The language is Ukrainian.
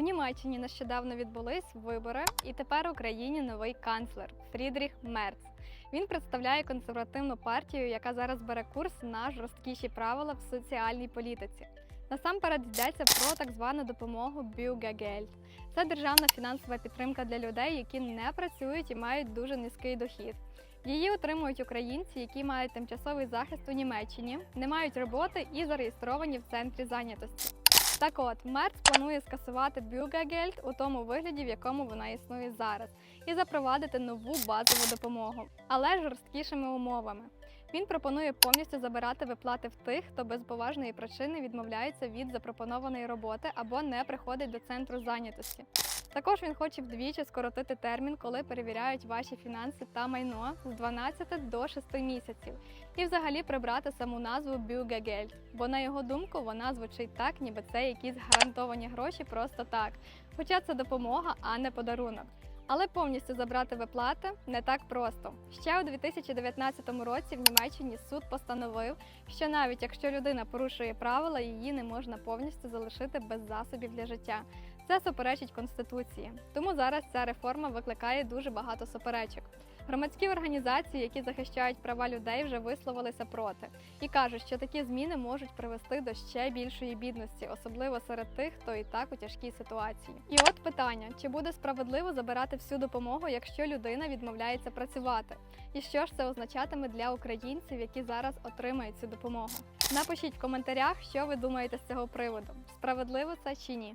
У Німеччині нещодавно відбулись вибори, і тепер в Україні новий канцлер Фрідріх Мерц. Він представляє консервативну партію, яка зараз бере курс на жорсткіші правила в соціальній політиці. Насамперед йдеться про так звану допомогу Бюгагельд. Це державна фінансова підтримка для людей, які не працюють і мають дуже низький дохід. Її отримують українці, які мають тимчасовий захист у Німеччині, не мають роботи і зареєстровані в центрі зайнятості. Так от, Мерц планує скасувати Бюгагельд у тому вигляді, в якому вона існує зараз, і запровадити нову базову допомогу, але жорсткішими умовами. Він пропонує повністю забирати виплати в тих, хто без поважної причини відмовляється від запропонованої роботи або не приходить до центру зайнятості. Також він хоче вдвічі скоротити термін, коли перевіряють ваші фінанси та майно з 12 до 6 місяців, і взагалі прибрати саму назву Бюгагельд, бо на його думку вона звучить так, ніби це якісь гарантовані гроші просто так. Хоча це допомога, а не подарунок. Але повністю забрати виплати не так просто. Ще у 2019 році в Німеччині суд постановив, що навіть якщо людина порушує правила, її не можна повністю залишити без засобів для життя. Це суперечить конституції. Тому зараз ця реформа викликає дуже багато суперечок. Громадські організації, які захищають права людей, вже висловилися проти і кажуть, що такі зміни можуть привести до ще більшої бідності, особливо серед тих, хто і так у тяжкій ситуації. І от питання: чи буде справедливо забирати всю допомогу, якщо людина відмовляється працювати? І що ж це означатиме для українців, які зараз отримають цю допомогу? Напишіть в коментарях, що ви думаєте з цього приводу: справедливо це чи ні.